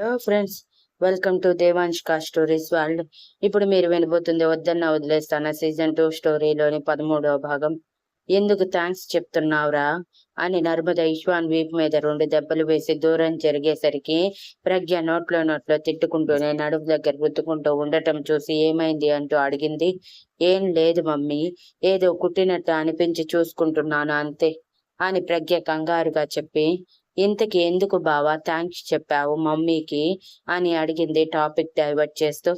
Hello friends welcome to దేవాంష్కా stories world ఇప్పుడు మీరు వినబోతుంది వద్దన్న వదిలేస్తాన సీజన్ టూ స్టోరీలోని పదమూడవ భాగం. ఎందుకు థ్యాంక్స్ చెప్తున్నావురా అని నర్మద ఇష్వాన్ వీపు మీద రెండు దెబ్బలు వేసి దూరం జరిగేసరికి ప్రజ్ఞ నోట్లో నోట్లో తిట్టుకుంటూనే నడుము దగ్గర గుద్దుకుంటూ ఉండటం చూసి ఏమైంది అంటూ అడిగింది. ఏం లేదు మమ్మీ ఏదో కుట్టినట్టు అనిపించి చూసుకుంటున్నాను అంతే అని ప్రజ్ఞ కంగారుగా చెప్పి ఇంతకి ఎందుకు బావా థ్యాంక్స్ చెప్పావు మమ్మీకి అని అడిగింది టాపిక్ డైవర్ట్ చేస్తూ.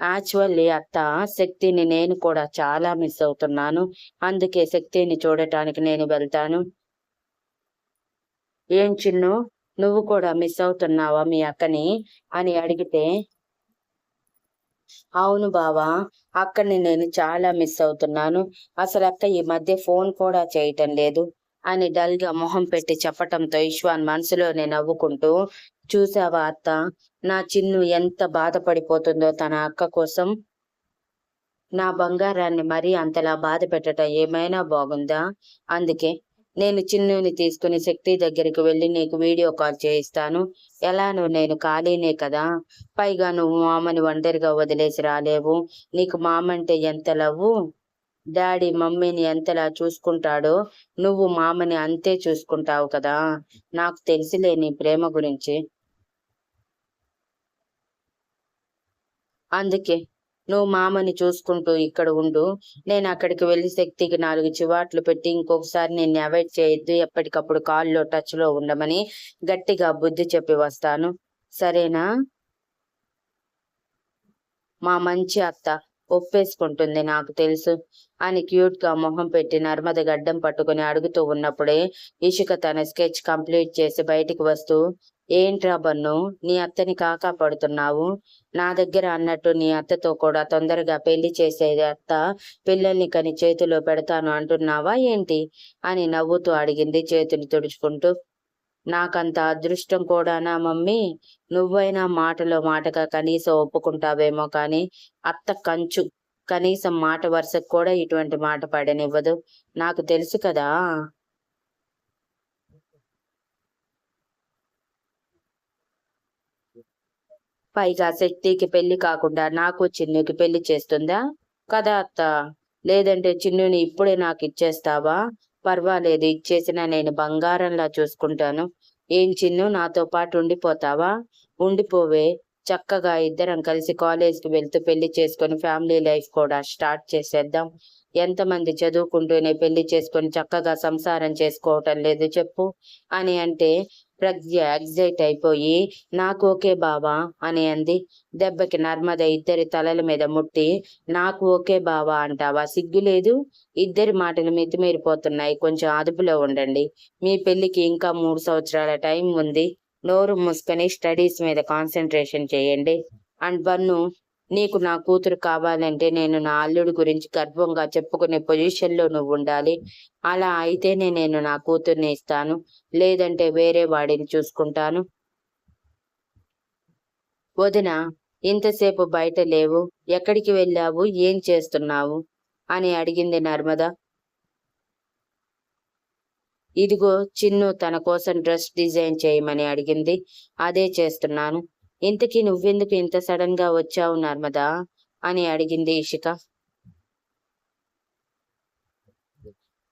యాక్చువల్లీ అత్త శక్తిని నేను కూడా చాలా మిస్ అవుతున్నాను. అందుకే శక్తిని చూడటానికి నేను వెళ్తాను. ఏం చిన్ను? నువ్వు కూడా మిస్ అవుతున్నావా మీ అక్కని? అని అడిగితే అవును బావా అక్కని నేను చాలా మిస్ అవుతున్నాను. అసలు అక్క ఈ మధ్య ఫోన్ కూడా చేయటం లేదు. అని డల్గా మొహం పెట్టి చెప్పటంతో ఇష్వాన్ మనసులోనే నవ్వుకుంటూ చూసావా అత్త నా చిన్ను ఎంత బాధపడిపోతుందో తన అక్క కోసం. నా బంగారాన్ని మరీ అంతలా బాధ పెట్టడం ఏమైనా బాగుందా? అందుకే నేను చిన్నుని తీసుకుని శక్తి దగ్గరికి వెళ్ళి నీకు వీడియో కాల్ చేయిస్తాను. ఎలానో నేను ఖాళీనే కదా. పైగా నువ్వు మామని ఒంటరిగా వదిలేసి రాలేవు. నీకు మామంటే ఎంత లవ్వు? డాడీ మమ్మీని ఎంతలా చూసుకుంటాడో నువ్వు మామని అంతే చూసుకుంటావు కదా. నాకు తెలిసిలే నీ ప్రేమ గురించి. అందుకే నువ్వు మామని చూసుకుంటూ ఇక్కడ ఉండు. నేను అక్కడికి వెళ్ళి శక్తికి నాలుగు చివాట్లు పెట్టి ఇంకొకసారి నేను అవాయిడ్ చేయొద్దు. ఎప్పటికప్పుడు కాల్లో టచ్లో ఉండమని గట్టిగా బుద్ధి చెప్పి వస్తాను. సరేనా? మా మంచి అత్త. ఒప్పేసుకుంటుంది నాకు తెలుసు అని క్యూట్గా మొహం పెట్టి నర్మద గడ్డం పట్టుకుని అడుగుతూ ఉన్నప్పుడే ఇషిక తన స్కెచ్ కంప్లీట్ చేసి బయటికి వస్తూ ఏంట్రా బన్ను నీ అత్తని కాకా పడుతున్నావు? నా దగ్గర అన్నట్టు నీ అత్తతో కూడా తొందరగా పెళ్ళి చేసేది అత్త పిల్లల్ని కని చేతిలో పెడతాను అంటున్నావా ఏంటి? అని నవ్వుతూ అడిగింది చేతులు తుడుచుకుంటూ. నాకంత అదృష్టం కూడానా మమ్మీ? నువ్వైనా మాటలో మాటగా కనీసం ఒప్పుకుంటావేమో కానీ అత్త కంచు. కనీసం మాట వరుసకు కూడా ఇటువంటి మాట పడనివ్వదు. నాకు తెలుసు కదా? పైగా శక్తికి పెళ్ళి కాకుండా నాకు చిన్నుకి పెళ్ళి చేస్తుందా? కదా అత్త. లేదంటే చిన్నుని ఇప్పుడే నాకు ఇచ్చేస్తావా? పర్వాలేదు ఇచ్చేసిన నేను బంగారంలా చూసుకుంటాను. ఏం చిన్ను నాతో పాటు ఉండిపోతావా? ఉండిపోవే. చక్కగా ఇద్దరం కలిసి కాలేజ్కి వెళ్తూ పెళ్ళి చేసుకొని ఫ్యామిలీ లైఫ్ కూడా స్టార్ట్ చేసేద్దాం. ఎంతమంది చదువుకుంటూనే పెళ్ళి చేసుకొని చక్కగా సంసారం చేసుకోవటం లేదు చెప్పు. అని అంటే ప్రజ్ఞ ఎగ్జైట్ అయిపోయి నాకు ఓకే బావా అని అంది. దెబ్బకి నర్మద ఇద్దరి తలల మీద ముట్టి నాకు ఓకే బావా అంటావా? సిగ్గు లేదు. ఇద్దరి మాటలు మితిమీరిపోతున్నాయి. కొంచెం అదుపులో ఉండండి. మీ పెళ్ళికి ఇంకా మూడు సంవత్సరాల టైం ఉంది. నోరు మూసుకొని స్టడీస్ మీద కాన్సన్ట్రేషన్ చేయండి. అండ్ బన్ను నీకు నా కూతురు కావాలంటే నేను నా అల్లుడి గురించి గర్వంగా చెప్పుకునే పొజిషన్లో నువ్వు ఉండాలి. అలా అయితేనే నేను నా కూతుర్ని ఇస్తాను. లేదంటే వేరే వాడిని చూసుకుంటాను. వదిన ఇంతసేపు బయట లేవు. ఎక్కడికి వెళ్ళావు? ఏం చేస్తున్నావు? అని అడిగింది నర్మద. ఇదిగో చిన్ను తన కోసం డ్రెస్ డిజైన్ చేయమని అడిగింది. అదే చేస్తున్నాను. ఇంతకీ నువ్వెందుకు ఇంత సడన్గా వచ్చావు నర్మదా? అని అడిగింది ఇషిక.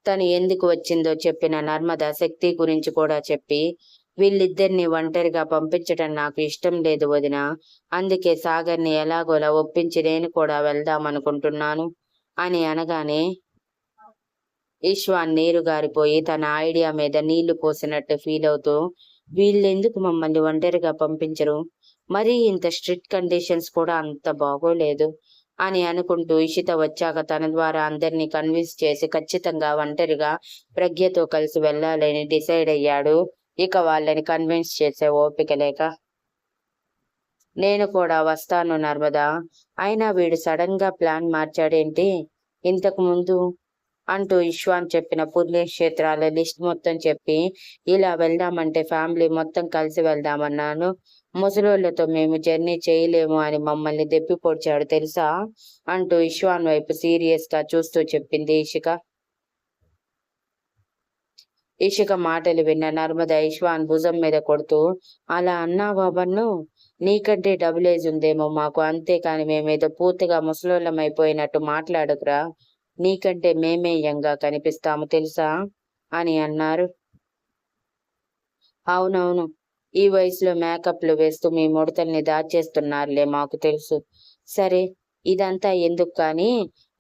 తను ఎందుకు వచ్చిందో చెప్పిన నర్మద శక్తి గురించి కూడా చెప్పి వీళ్ళిద్దరిని ఒంటరిగా పంపించడం నాకు ఇష్టం లేదు వదిన. అందుకే సాగర్ని ఎలాగోలా ఒప్పించి నేను కూడా వెళ్దామనుకుంటున్నాను అని అనగానే ఈశ్వాన్ నీరు గారిపోయి తన ఐడియా మీద నీళ్ళు పోసినట్టు ఫీల్ అవుతూ వీళ్ళెందుకు మమ్మల్ని ఒంటరిగా పంపించరు? మరి ఇంత స్ట్రిక్ట్ కండిషన్స్ కూడా అంత బాగోలేదు అని అనుకుంటూ ఇషిత వచ్చాక తన ద్వారా అందరినీ కన్విన్స్ చేసి ఖచ్చితంగా ఒంటరిగా ప్రజ్ఞతో కలిసి వెళ్ళాలని డిసైడ్ అయ్యాడు. ఇక వాళ్ళని కన్విన్స్ చేసే ఓపిక లేక నేను కూడా వస్తాను నర్మదా. అయినా వీడు సడన్గా ప్లాన్ మార్చాడేంటి? ఇంతకు ముందు అంటూ ఇష్వాన్ చెప్పిన పుణ్యక్షేత్రాల లిస్ట్ మొత్తం చెప్పి ఇలా వెళ్దామంటే ఫ్యామిలీ మొత్తం కలిసి వెళ్దామన్నాను. ముసలోళ్ళతో మేము జర్నీ చేయలేము అని మమ్మల్ని దెప్పి పొడిచాడు తెలుసా? అంటూ ఇష్వాన్ వైపు సీరియస్గా చూస్తూ చెప్పింది ఇషిక. ఇషిక మాటలు విన్న నర్మద ఇష్వాన్ భుజం మీద కొడుతూ అలా అన్నా బాబన్ను నీకంటే డబుల్ ఏజ్ ఉందేమో మాకు అంతేకాని మేమేదో పూర్తిగా ముసలోళ్ళమైపోయినట్టు మాట్లాడకురా. నీకంటే మేమే యంగా కనిపిస్తాము తెలుసా? అని అన్నారు. అవునవును ఈ వయసులో మేకప్లు వేస్తూ మీ ముడతల్ని దాచేస్తున్నారులే మాకు తెలుసు. సరే ఇదంతా ఎందుకు కానీ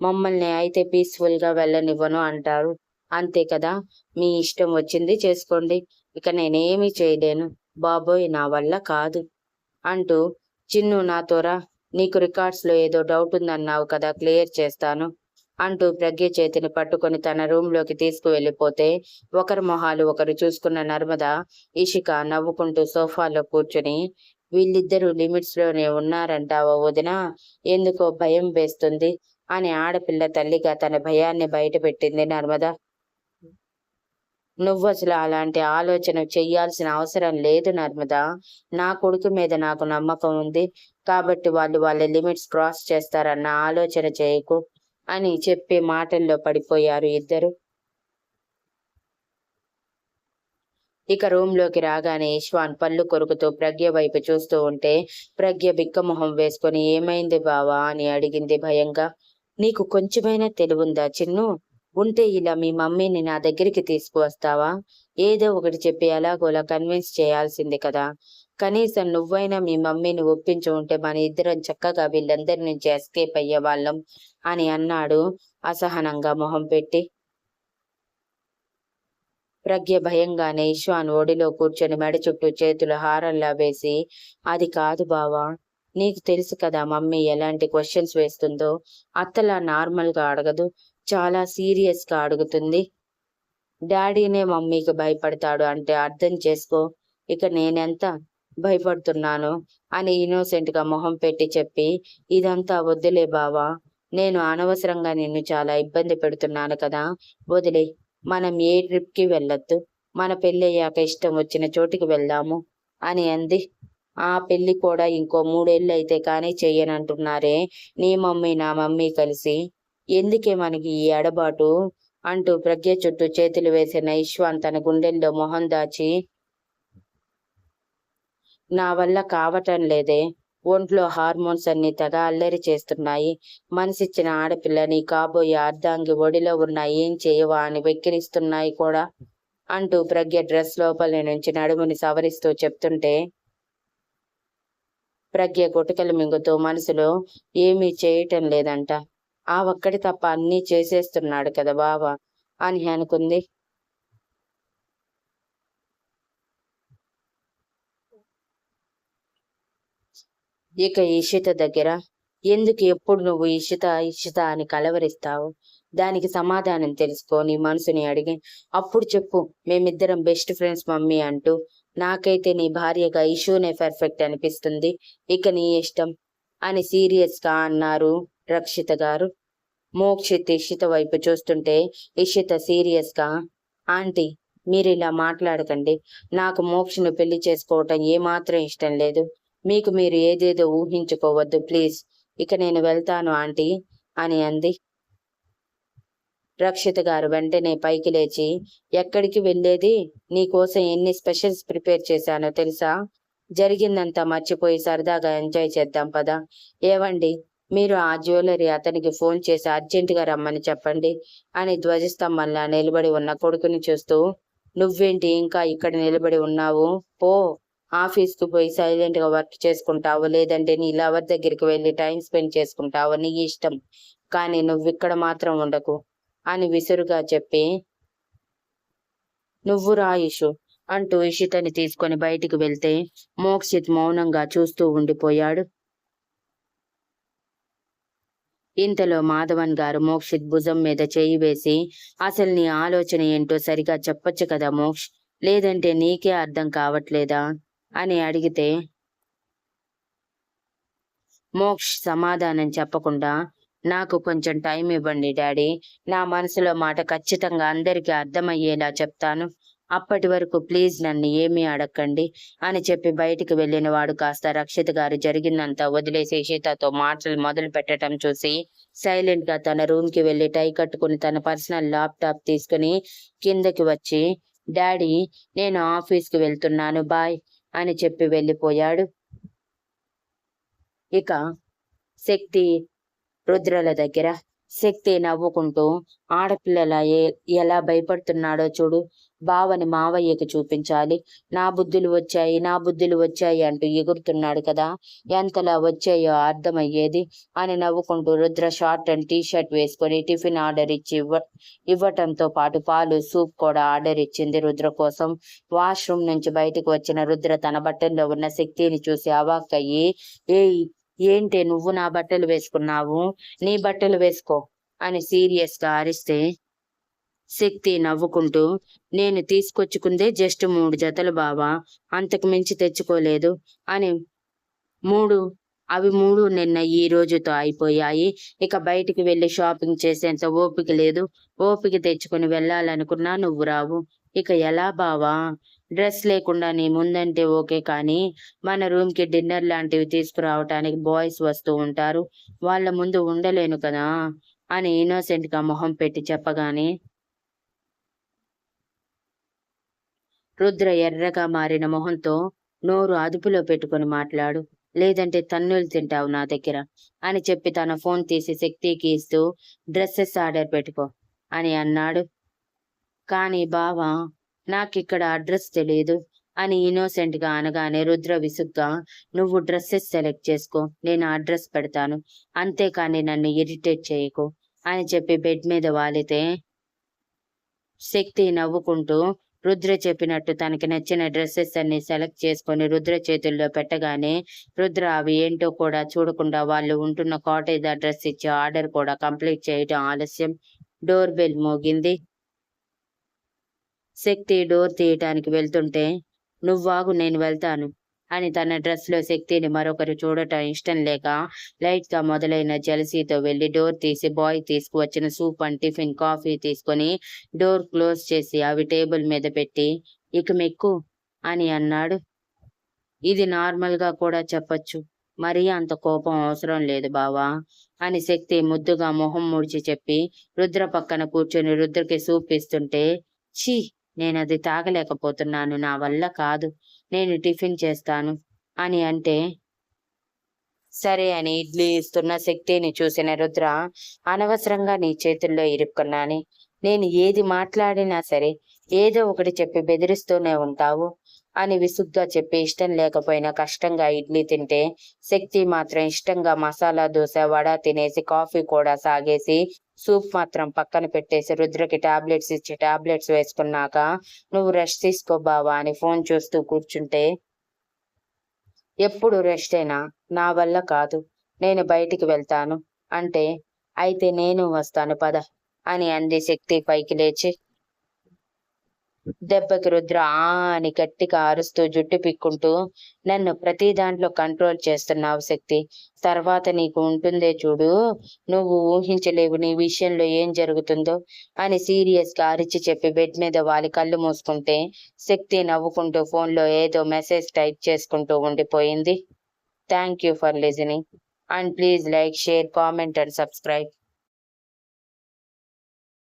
మమ్మల్ని అయితే పీస్ఫుల్గా వెళ్ళనివ్వను అంటారు. అంతే కదా మీ ఇష్టం వచ్చింది చేసుకోండి ఇక నేనేమీ చేయలేను బాబోయ్ నా వల్ల కాదు అంటూ చిన్ను నాతోరా నీకు రికార్డ్స్లో ఏదో డౌట్ ఉందన్నావు కదా క్లియర్ చేస్తాను. అంటూ ప్రజ్ఞ చేతిని పట్టుకొని తన రూమ్లోకి తీసుకువెళ్ళిపోతే ఒకరి మొహాలు ఒకరు చూసుకున్న నర్మద ఇషిక నవ్వుకుంటూ సోఫాలో కూర్చుని వీళ్ళిద్దరూ లిమిట్స్లోనే ఉన్నారంటావా వదిన? ఎందుకో భయం వేస్తుంది అని ఆడపిల్ల తల్లిగా తన భయాన్ని బయటపెట్టింది నర్మద. నువ్వు అసలు అలాంటి ఆలోచన చెయ్యాల్సిన అవసరం లేదు నర్మద. నా కొడుకు మీద నాకు నమ్మకం ఉంది కాబట్టి వాళ్ళు వాళ్ళ లిమిట్స్ క్రాస్ చేస్తారన్న ఆలోచన చేయకు. అని చెప్పే మాటల్లో పడిపోయారు ఇద్దరు. ఇక రూమ్లోకి రాగానే ఇష్వాన్ పళ్ళు కొరుకుతూ ప్రజ్ఞ వైపు చూస్తూ ఉంటే ప్రజ్ఞ బిక్కమొహం వేసుకొని ఏమైంది బావా? అని అడిగింది భయంగా. నీకు కొంచెమైనా తెలివుందా చిన్ను? ఉంటే ఇలా మీ మమ్మీని నా దగ్గరికి తీసుకువస్తావా? ఏదో ఒకటి చెప్పి ఎలాగోలా కన్విన్స్ చేయాల్సింది కదా. కనీసం నువ్వైనా మీ మమ్మీని ఒప్పించి ఉంటే మన ఇద్దరం చక్కగా వీళ్ళందరి నుంచి ఎస్కేప్ అయ్యే వాళ్ళం అని అన్నాడు అసహనంగా మొహం పెట్టి. ప్రజ్ఞ భయంగానే ఇష్వాన్ ఒడిలో కూర్చొని మెడ చుట్టూ చేతులు హారంలా వేసి అది కాదు బావా నీకు తెలుసు కదా మమ్మీ ఎలాంటి క్వశ్చన్స్ వేస్తుందో అత్తలా నార్మల్గా అడగదు చాలా సీరియస్గా అడుగుతుంది. డాడీనే మమ్మీకి భయపడతాడు అంటే అర్థం చేసుకో ఇక నేనెంత భయపడుతున్నాను అని ఇన్నోసెంట్గా మొహం పెట్టి చెప్పి ఇదంతా వద్దులే బావా నేను అనవసరంగా నిన్ను చాలా ఇబ్బంది పెడుతున్నాను కదా వదిలే మనం ఏ ట్రిప్కి వెళ్ళొద్దు మన పెళ్ళయ్యాక ఇష్టం వచ్చిన చోటికి వెళ్దాము అని అంది. ఆ పెళ్ళి కూడా ఇంకో మూడేళ్ళు అయితే కానీ చెయ్యనంటున్నారే నీ మమ్మీ నా మమ్మీ కలిసి ఎందుకే మనకి ఈ ఎడబాటు అంటూ ప్రజ్ఞ చుట్టూ చేతులు వేసిన ఇష్వాన్ తన గుండెల్లో మొహం దాచి నా వల్ల కావటం లేదే. ఒంట్లో హార్మోన్స్ అన్ని తెగ అల్లరి చేస్తున్నాయి. మనసిచ్చిన ఆడపిల్లని కాబోయే అర్ధాంగి ఒడిలో ఉన్న ఏం చేయవా అని వెక్కిరిస్తున్నాయి కూడా అంటూ ప్రజ్ఞ డ్రెస్ లోపలి నుంచి నడుముని సవరిస్తూ చెప్తుంటే ప్రజ్ఞ గుటకలు మింగుతూ మనసులో ఏమీ చేయటం లేదంట. ఆ ఒక్కటి తప్ప అన్నీ చేసేస్తున్నాడు కదా బావా అని అనుకుంది. ఇక ఇషిత దగ్గర ఎందుకు ఎప్పుడు నువ్వు ఇషిత ఇషిత అని కలవరిస్తావు? దానికి సమాధానం తెలుసుకో నీ మనసుని అడిగి. అప్పుడు చెప్పు మేమిద్దరం బెస్ట్ ఫ్రెండ్స్ మమ్మీ అంటూ. నాకైతే నీ భార్యగా ఇషూనే పర్ఫెక్ట్ అనిపిస్తుంది. ఇక నీ ఇష్టం అని సీరియస్గా అన్నారు రక్షిత గారు. మోక్షిత్ ఇషిత వైపు చూస్తుంటే ఇషిత సీరియస్గా ఆంటీ మీరు ఇలా మాట్లాడకండి. నాకు మోక్షను పెళ్ళి చేసుకోవటం ఏమాత్రం ఇష్టం లేదు. మీకు మీరు ఏదేదో ఊహించుకోవద్దు ప్లీజ్. ఇక నేను వెళ్తాను ఆంటీ అని అంది. రక్షిత గారు వెంటనే పైకి లేచి ఎక్కడికి వెళ్ళేది? నీకోసం ఎన్ని స్పెషల్స్ ప్రిపేర్ చేశానో తెలుసా? జరిగిందంతా మర్చిపోయి సరదాగా ఎంజాయ్ చేద్దాం పదా. ఏవండి? మీరు ఆ జ్యువెలరీ అతనికి ఫోన్ చేసి అర్జెంటుగా రమ్మని చెప్పండి అని ధ్వజస్తంభంలా నిలబడి ఉన్న కొడుకుని చూస్తూ నువ్వేంటి ఇంకా ఇక్కడ నిలబడి ఉన్నావు? పో. ఆఫీస్కు పోయి సైలెంట్గా వర్క్ చేసుకుంటావు? లేదంటే నీ లవర్ దగ్గరికి వెళ్ళి టైం స్పెండ్ చేసుకుంటావు? నీ ఇష్టం. కానీ నువ్వు ఇక్కడ మాత్రం ఉండకు అని విసురుగా చెప్పి నువ్వు రాయుషు అంటూ ఇషితని తీసుకొని బయటికి వెళ్తే మోక్షిత్ మౌనంగా చూస్తూ ఉండిపోయాడు. ఇంతలో మాధవన్ గారు మోక్షిత్ భుజం మీద చేయి వేసి అసలు నీ ఆలోచన ఏంటో సరిగా చెప్పొచ్చు కదా మోక్ష్? లేదంటే నీకే అర్థం కావట్లేదా? అని అడిగితే మోక్ష్ సమాధానం చెప్పకుండా నాకు కొంచెం టైం ఇవ్వండి డాడీ నా మనసులో మాట ఖచ్చితంగా అందరికీ అర్థమయ్యేలా చెప్తాను. అప్పటి వరకు ప్లీజ్ నన్ను ఏమీ అడగండి అని చెప్పి బయటికి వెళ్ళిన వాడు కాస్త రక్షిత గారు జరిగిందంతా వదిలేసి సీతతో మాటలు మొదలు పెట్టడం చూసి సైలెంట్గా తన రూమ్కి వెళ్ళి టై కట్టుకుని తన పర్సనల్ ల్యాప్టాప్ తీసుకుని కిందకి వచ్చి డాడీ నేను ఆఫీస్కి వెళ్తున్నాను బాయ్. అని చెప్పి వెళ్ళిపోయాడు. ఇక శక్తి రుద్రల దగ్గర శక్తి నవ్వుకుంటూ ఆడపిల్లల ఏ- ఎలా భయపడుతున్నాడో చూడు. బావని మావయ్యకి చూపించాలి. నా బుద్ధులు వచ్చాయి నా బుద్ధులు వచ్చాయి అంటూ ఎగురుతున్నాడు కదా. ఎంతలా వచ్చాయో అర్థమయ్యేది అని నవ్వుకుంటూ Rudra short and T shirt వేసుకొని టిఫిన్ ఆర్డర్ ఇచ్చి ఇవ్వ ఇవ్వటంతో పాటు పాలు సూప్ కూడా ఆర్డర్ ఇచ్చింది రుద్ర కోసం. వాష్రూమ్ నుంచి బయటకు వచ్చిన రుద్ర తన బట్టల్లో ఉన్న శక్తిని చూసి అవాక్కయ్యి ఏయ్ ఏంటి నువ్వు నా బట్టలు వేసుకున్నావు? నీ బట్టలు వేసుకో అని సీరియస్గా అరిస్తే శక్తి నవ్వుకుంటూ నేను తీసుకొచ్చుకుందే జస్ట్ మూడు జతలు బావా అంతకు మించి తెచ్చుకోలేదు అని మూడు అవి మూడు నిన్న ఈ రోజుతో అయిపోయాయి. ఇక బయటికి వెళ్ళి షాపింగ్ చేసేంత ఓపిక లేదు. ఓపిక తెచ్చుకొని వెళ్ళాలనుకున్నా నువ్వు రావు. ఇక ఎలా బావా? డ్రెస్ లేకుండా నీ ముందంటే ఓకే కానీ మన రూమ్కి డిన్నర్ లాంటివి తీసుకురావటానికి బాయ్స్ వస్తూ ఉంటారు. వాళ్ళ ముందు ఉండలేను కదా? అని ఇన్నోసెంట్గా మొహం పెట్టి చెప్పగానే రుద్ర ఎర్రగా మారిన మొహంతో నోరు అదుపులో పెట్టుకొని మాట్లాడు. లేదంటే తన్నులు తింటావు నా దగ్గర అని చెప్పి తన ఫోన్ తీసి శక్తికి ఇస్తూ డ్రెస్సెస్ ఆర్డర్ పెట్టుకో అని అన్నాడు. కానీ బావా నాకిక్కడ అడ్రస్ తెలియదు అని ఇన్నోసెంట్గా అనగానే రుద్ర విసుగ్గా నువ్వు డ్రెస్సెస్ సెలెక్ట్ చేసుకో నేను అడ్రస్ పెడతాను. అంతేకాని నన్ను ఇరిటేట్ చేయకు అని చెప్పి బెడ్ మీద వాలితే శక్తి నవ్వుకుంటూ రుద్ర చెప్పినట్టు తనకి నచ్చిన డ్రెస్సెస్ అన్ని సెలెక్ట్ చేసుకొని రుద్ర చేతుల్లో పెట్టగానే రుద్ర అవి ఏంటో కూడా చూడకుండా వాళ్ళు ఉంటున్న కాటేజ్ అడ్రస్ ఇచ్చి ఆర్డర్ కూడా కంప్లీట్ చేయడం ఆలస్యం. డోర్ బెల్ మోగింది. శక్తి డోర్ తీయటానికి వెళ్తుంటే నువ్వాగు నేను వెళ్తాను. అని తన డ్రెస్లో శక్తిని మరొకరు చూడటం ఇష్టం లేక లైట్గా మొదలైన జెలసీతో వెళ్ళి డోర్ తీసి బాయ్ తీసుకువచ్చిన సూప్ అండ్ టిఫిన్ కాఫీ తీసుకొని డోర్ క్లోజ్ చేసి అవి టేబుల్ మీద పెట్టి ఇక మెక్కు అని అన్నాడు. ఇది నార్మల్గా కూడా చెప్పొచ్చు. మరీ అంత కోపం అవసరం లేదు బావా అని శక్తి ముద్దుగా మొహం ముడిచి చెప్పి రుద్ర పక్కన కూర్చొని రుద్రకి సూప్ ఇస్తుంటే ఛీ! నేను అది తాగలేకపోతున్నాను. నా వల్ల కాదు. నేను టిఫిన్ చేస్తాను. అని అంటే సరే అని ఇడ్లీ ఇస్తున్న శక్తిని చూసిన రుద్ర అనవసరంగా నీ చేతుల్లో ఇరుక్కున్నాని. నేను ఏది మాట్లాడినా సరే ఏదో ఒకటి చెప్పి బెదిరిస్తూనే ఉంటావు. అని విసుగ్గా చెప్పి ఇష్టం లేకపోయినా కష్టంగా ఇడ్లీ తింటే శక్తి మాత్రం ఇష్టంగా మసాలా దోశ వడ తినేసి కాఫీ కూడా సాగేసి సూప్ మాత్రం పక్కన పెట్టేసి రుద్రకి టాబ్లెట్స్ ఇచ్చి టాబ్లెట్స్ వేసుకున్నాక నువ్వు రెస్ట్ తీసుకో బావా అని ఫోన్ చూస్తూ కూర్చుంటే ఎప్పుడు రెస్టేనా నా వల్ల కాదు నేను బయటికి వెళ్తాను అంటే అయితే నేను వస్తాను పద అని అంది శక్తి పైకి లేచి. దెబ్బకి రుద్ర ఆ అని గట్టిగా అరుస్తూ జుట్టు పిక్కుంటూ నన్ను ప్రతి దాంట్లో కంట్రోల్ చేస్తున్నావు శక్తి. తర్వాత నీకు ఉంటుందే చూడు. నువ్వు ఊహించలేవు నీ విషయంలో ఏం జరుగుతుందో అని సీరియస్గా అరిచి చెప్పి బెడ్ మీద వాలి కళ్ళు మూసుకుంటే శక్తి నవ్వుకుంటూ ఫోన్లో ఏదో మెసేజ్ టైప్ చేసుకుంటూ ఉండిపోయింది. Thank you for listening. And please like share comment and subscribe.